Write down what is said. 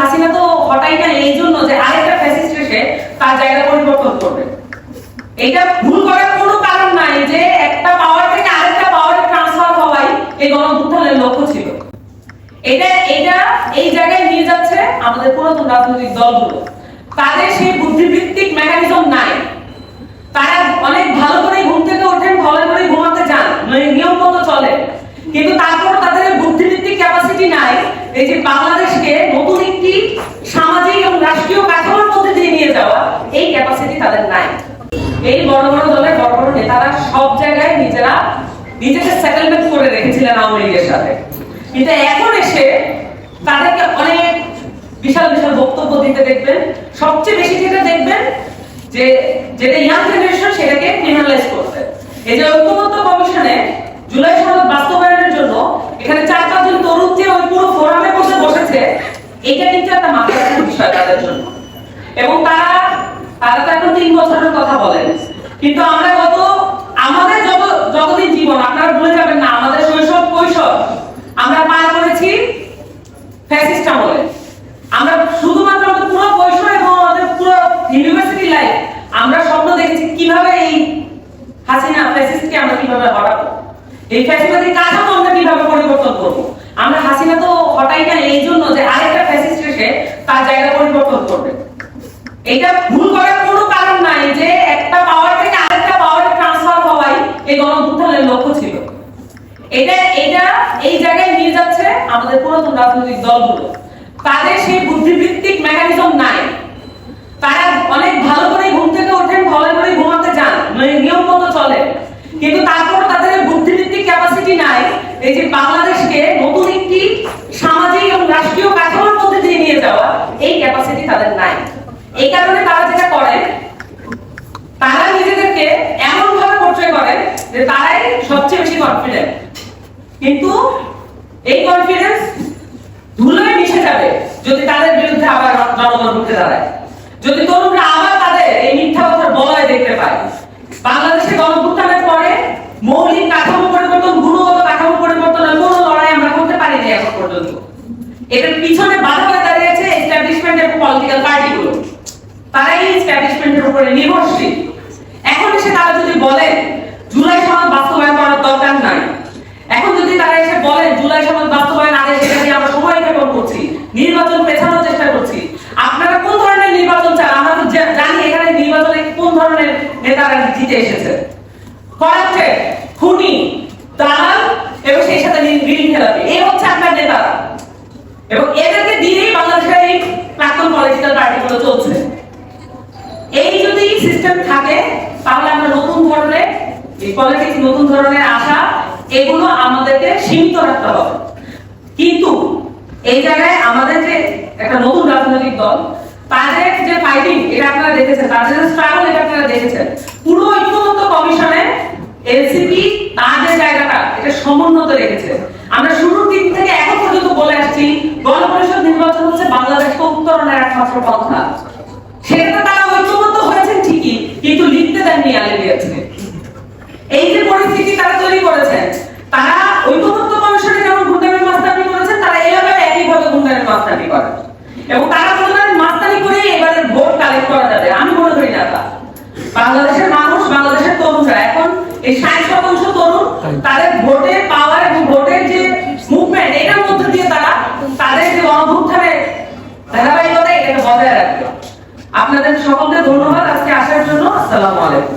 হাসিনা তো হটাই না এই জন্য যে আরেকটা ফ্যাসিস্ট এসে তার জায়গা পরিবর্তন করবে। এটা ভুল করার কোনো কারণ নাই যে একটা পাওয়ার থেকে আরেকটা পাওয়ারে ট্রান্সফার হওয়াই এই গণঅভ্যুত্থানের লক্ষ্য ছিল। এটা এটা এই জায়গায় নিয়ে যাচ্ছে আমাদের পুরাতন রাজনৈতিক দলগুলো। তাদের সেই বুদ্ধিভিত্তিক মেকানিজম নাই। তারা অনেক ভালো করে ঘুম থেকে ওঠেন ভালো করে ঘুমাতে যান মানে নিয়ম মতো চলে কিন্তু তারপর তাদের বুদ্ধিভিত্তিক ক্যাপাসিটি নাই এই যে বাংলাদেশকে নতুন একটি সামাজিক এবং রাষ্ট্রীয় কাঠামোর মধ্যে দিয়ে নিয়ে যাওয়া এই ক্যাপাসিটি তাদের নাই এই বড় বড় দলের বড় বড় নেতারা সব জায়গায় নিজেরা নিজেকে সেটেলমেন্ট করে রেখেছিলেন আওয়ামী লীগের সাথে। কিন্তু এখন এসে তাদেরকে অনেক বিশাল বিশাল বক্তব্য দিতে দেখবেন। সবচেয়ে বেশি যেটা দেখবেন যে, যেটা ইয়াং জেনারেশন সেটাকে ক্রিমিনালাইজ করছে। এই যে ঐক্যবদ্ধ কমিশনে জুলাই সনদ বাস্তবায়নের জন্য এখানে চার পাঁচজন তরুণ যে ওই পুরো ফোরামে বসে বসেছে এটা কিন্তু একটা ব্যথার বিষয় তাদের জন্য। এবং তারা তারা তো এখন তিন বছরের কথা বলেন। কিন্তু আমরা গত, আমাদের জীবন আপনারা ভুলে যাবেন না, আমাদের শৈশব কৈশোর। আমরা পার করেছি ফ্যাসিস্ট আমলে আমরা শুধুমাত্র আমাদের পুরো কৈশোর এবং আমাদের পুরো ইউনিভার্সিটি লাইফ আমরা স্বপ্ন দেখেছি কীভাবে এই হাসিনা ফ্যাসিস্টকে আমরা কীভাবে হটাবো। এই ফ্যাসিবাদী কাঠামো আমরা কীভাবে পরিবর্তন করব? আমরা হাসিনা তো হটাই না এই জন্য যে আরেকটা ফ্যাসিস্ট এসে তার জায়গা পরিবর্তন করবে। এটা ভুল করার কোনো কারণ নাই যে একটা পাওয়ার থেকে আরেকটা পাওয়ারে ট্রান্সফার হওয়াই এই গণঅভ্যুত্থানের লক্ষ্য ছিল। এটা এটা এই জায়গায় নিয়ে যাচ্ছে আমাদের পুরাতন রাজনৈতিক দলগুলো। তাদের সেই বুদ্ধিভিত্তিক মেকানিজম নাই। তারা অনেক ভালো করে ঘুম থেকে ওঠেন, ভালো করে ঘুমাতে যান। মানে নিয়ম মতো চলে। কিন্তু তারপর তাদের বুদ্ধিভিত্তিক ক্যাপাসিটি নাই এই যে বাংলাদেশকে নতুন একটি সামাজিক এবং রাষ্ট্রীয় কাঠামোর মধ্যে দিয়ে নিয়ে যাওয়া, এই ক্যাপাসিটি তাদের নাই। এই কারণে তারা যেটা করে তারা নিজেদেরকে এমন ভাবে পরিচয় করে যে তারাই সবচেয়ে বেশি কনফিডেন্ট কিন্তু এই কনফিডেন্স ধুলোয় মিশে যাবে যদি তাদের বিরুদ্ধে আবার জনগণ উঠে দাঁড়ায়। যদি তরুণরা আবার তাদের এই মিথ্যা কথার বলয় দেখতে পায়। বাংলাদেশে গণভুত্থানের পরে মৌলিক কাঠামো পরিবর্তন, গুণগত কাঠামো পরিবর্তনের কোনো লড়াই আমরা করতে পারিনি এখন পর্যন্ত। এটার পিছনে বাধা হয়ে দাঁড়িয়েছে এস্টাবলিশমেন্ট এবং পলিটিক্যাল পার্টিগুলো তারা এই এস্টাবলিশমেন্টের উপরে নির্ভরশীল এখন এসে তারা যদি বলে জুলাই সনদ বাস্তবায়ন করার দরকার নাই এখন যদি তারা এসে বলে জুলাই সনদ বাস্তবায়ন আগে সেটা নিয়ে আমরা সময় ক্ষেপণ করছি নির্বাচন পেছানোর চেষ্টা করছি। আপনারা কোন ধরনের নির্বাচন চান? আমরা তো জানি এখানে নির্বাচনে কোন ধরনের নেতারা জিতে এসেছে। করাপ্টেড খুনি, দালাল এবং সেই সাথে ঋণ খেলাপি এই হচ্ছে আপনার নেতারা। এবং এদেরকে দিয়েই বাংলাদেশের এই প্রাক্তন পলিটিক্যাল পার্টিগুলো চলছে। এই যদি সিস্টেম থাকে, তাহলে আমরা নতুন ধরনের এই পলিটিক্স নতুন ধরনের আশা, এগুলো আমাদেরকে সীমিত রাখতে হবে। কিন্তু এই জায়গায় আমাদের যে একটা নতুন রাজনৈতিক দল, তাদের যে ফাইটিং এটা আপনারা দেখেছেন, তাদের যে স্ট্রাগল এটা আপনারা দেখেছেন। পুরো ঐক্যমত্য কমিশনে এনসিপি তাদের জায়গাটা, এটা সমুন্নত রেখেছে। আমরা শুরুর দিন থেকে এখন পর্যন্ত বলে আসছি, গণপরিষদ নির্বাচন হচ্ছে বাংলাদেশকে উত্তরণের একমাত্র পন্থা সেটা তারা ঐক্যবদ্ধ হয়েছেন ঠিকই কিন্তু লিখতে দেননি আলিবিয়াতে এই যে পরিস্থিতি তারা তৈরি করেছেন তারা ঐক্যবদ্ধ কমিশনে যেমন গুন্ডামি মাস্তানি করেছেন তারা এইভাবে একইভাবে গুন্ডামি মাস্তানি করেন এবং তারা বললেন মাস্তানি করে এবারে ভোট কালেক্ট করা যাবে। আমি মনে করি না তা। বাংলাদেশের মানুষ, বাংলাদেশের তরুণরা, এখন এই ষাট শতাংশ তরুণ, তাদের ভোটের পাওয়ার এবং ভোটের যে মুভমেন্ট এটার মধ্যে দিয়ে তারা তাদের যে গণভুত্থানের ধারাবাহিকতা, এটাকে বজায় রাখবে। আপনাদের সকলকে ধন্যবাদ। আজকে আসার জন্য আসসালামু আলাইকুম।